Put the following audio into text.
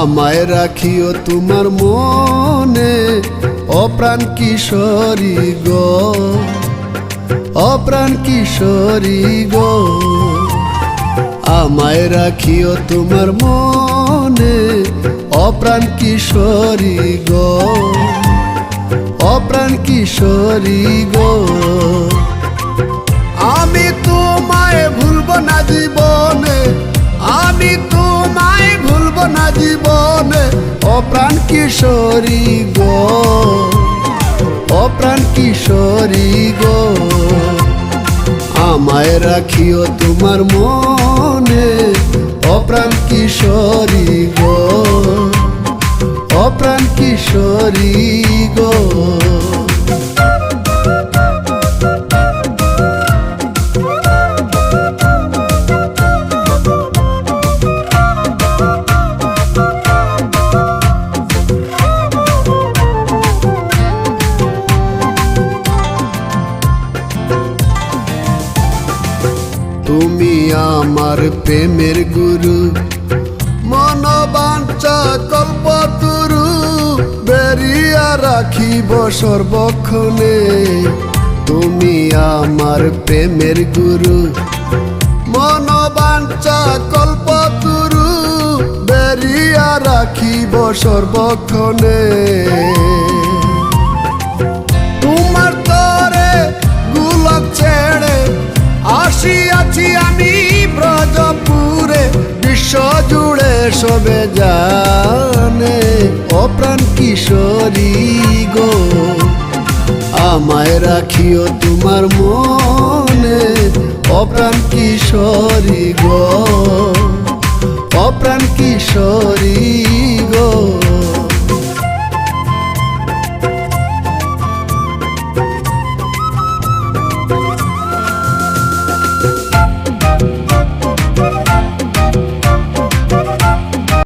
আমায় রাখিও তোমার মনে অপ্রাণ কিশোরী গো অপ্রাণ কিশোরী গো। আমায় রাখিও তোমার মনে অপ্রাণ কিশোরী গো অপ্রাণ কিশোরী গো। আমায় রাখিও তোমার মনে অপ্রাণ কিশোরী গো অপ্রাণ কিশোরী গো। তুমি আমার প্রেমের গুরু। মনোবাঞ্ছা কল্পতরু, বেরিয়া রাখিব সর্বক্ষণে। তুমি আমার প্রেমের গুরু। মনোবাঞ্ছা কল্পতরু, বেরিয়া রাখিব সর্বক্ষণে। বিশ্ব জুড়ে সবে জানে অপ্রাণ কিশোরী গো। আমায় রাখিও তোমার মনে অপ্রাণ কিশোরী গো।